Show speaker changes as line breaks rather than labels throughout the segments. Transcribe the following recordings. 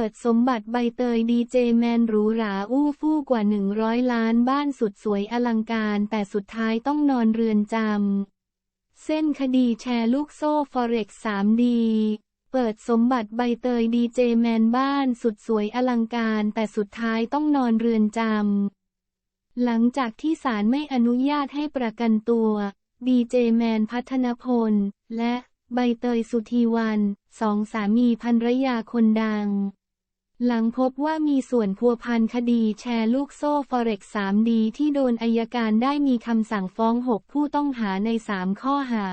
ปิดสมบัติใบเตยดีเจแมนหรูหราอู้ฟู่กว่า 100 ล้านบ้านสุดสวยอลังการ แต่สุดท้ายต้องนอนเรือนจำ เส้นคดีแชร์ลูกโซ่ฟอเร็กซ์ 3D เปิดสมบัติใบเตยดีเจแมนบ้านสุดสวยอลังการ แต่สุดท้ายต้องนอนเรือนจำ หลังจากที่ศาลไม่อนุญาตให้ประกันตัว ดีเจแมนพัฒนพล และใบเตยสุธีวัน สองสามีภรรยาคนดัง หลังพบว่ามีส่วนพัวพันคดีแชร์ลูกโซ่ฟอเร็กซ์ 3D ที่โดนอายการได้มีคำสั่งฟ้อง 6 ผู้ต้องหาใน 3 ข้อหา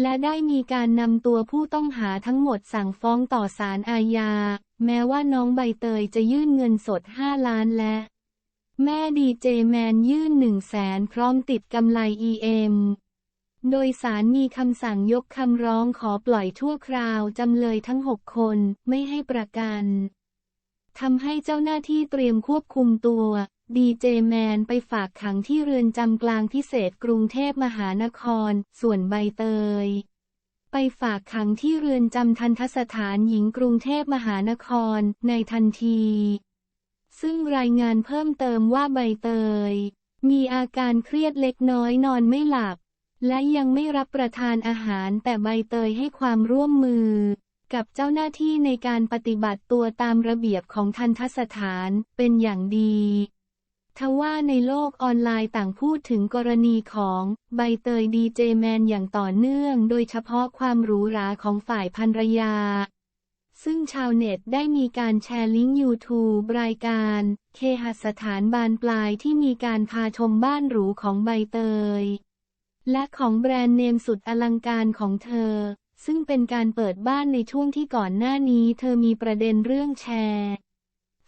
และได้มีการนำตัวผู้ต้องหาทั้งหมดสั่งฟ้องต่อศาลอาญา แม้ว่าน้องใบเตยจะยื่นเงินสด 5 ล้านและ แม่ดีเจแมนยื่น1 0 0 0 0แสนพร้อมติดกำไร EM โดยสารมีคำสั่งยกคำร้องขอปล่อยชั่วคราวจำเลยทั้งหกคนไม่ให้ประกันทำให้เจ้าหน้าที่เตรียมควบคุมตัว ดีเจแมนไปฝากขังที่เรือนจำกลางพิเศษกรุงเทพมหานคร ส่วนใบเตย ไปฝากขังที่เรือนจำทันทสถานหญิงกรุงเทพมหานครในทันที ซึ่งรายงานเพิ่มเติมว่าใบเตย มีอาการเครียดเล็กน้อยนอนไม่หลับ และยังไม่รับประทานอาหารแต่ใบเตยให้ความร่วมมือ กับเจ้าหน้าที่ในการปฏิบัติตัวตามระเบียบของทันทสถานเป็นอย่างดีทว่าในโลกออนไลน์ต่างพูดถึงกรณีของใบเตยดีเจแมนอย่างต่อเนื่อง โดยเฉพาะความหรูหราของฝ่ายภรรยา ซึ่งชาวเน็ตได้มีการแชร์ลิงก์ YouTube รายการ เคหสถานบานปลายที่มีการพาชมบ้านหรูของใบเตย และของแบรนด์เนมสุดอลังการของเธอ ซึ่งเป็นการเปิดบ้านในช่วงที่ก่อนหน้านี้เธอมีประเด็นเรื่องแชร์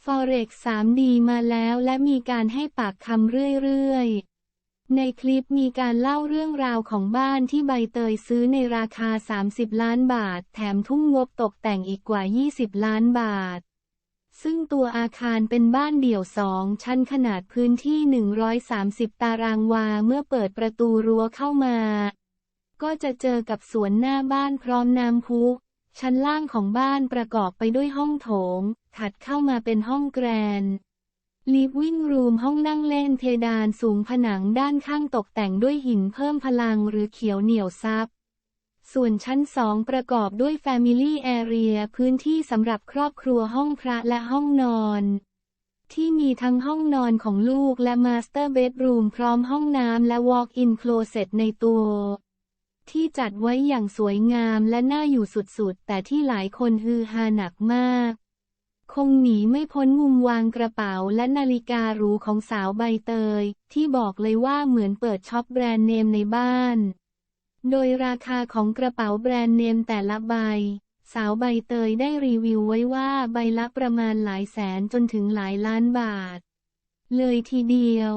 Forex 3D มาแล้วและมีการให้ปากคำเรื่อยๆ ในคลิปมีการเล่าเรื่องราวของบ้านที่ใบเตยซื้อในราคา 30 ล้านบาท แถมทุ่งงบตกแต่งอีกกว่า 20 ล้านบาท ซึ่งตัวอาคารเป็นบ้านเดี่ยวสองชั้นขนาดพื้นที่ 130 ตารางวา เมื่อเปิดประตูรั้วเข้ามา ก็จะเจอกับสวนหน้าบ้านพร้อมน้ำพุชั้นล่างของบ้านประกอบไปด้วยห้องโถง ถัดเข้ามาเป็นห้องแกรนลีฟวิ่งรูมห้องนั่งเล่นเพดานสูงผนังด้านข้างตกแต่งด้วยหินเพิ่มพลังหรือเขียวเหนียวซับ ส่วนชั้นสองประกอบด้วย Family Area พื้นที่สำหรับครอบครัวห้องพระและห้องนอน ที่มีทั้งห้องนอนของลูกและ Master Bedroom พร้อมห้องน้ำและ Walk-in Closet ในตัวที่จัดไว้อย่างสวยงามและน่าอยู่สุดๆ แต่ที่หลายคนฮือฮาหนักมาก คงหนีไม่พ้นมุมวางกระเป๋าและนาฬิกาหรูของสาวใบเตย ที่บอกเลยว่าเหมือนเปิดช็อปแบรนด์เนมในบ้าน โดยราคาของกระเป๋าแบรนด์เนมแต่ละใบ สาวใบเตยได้รีวิวไว้ว่าใบละประมาณหลายแสนจนถึงหลายล้านบาท เลยทีเดียว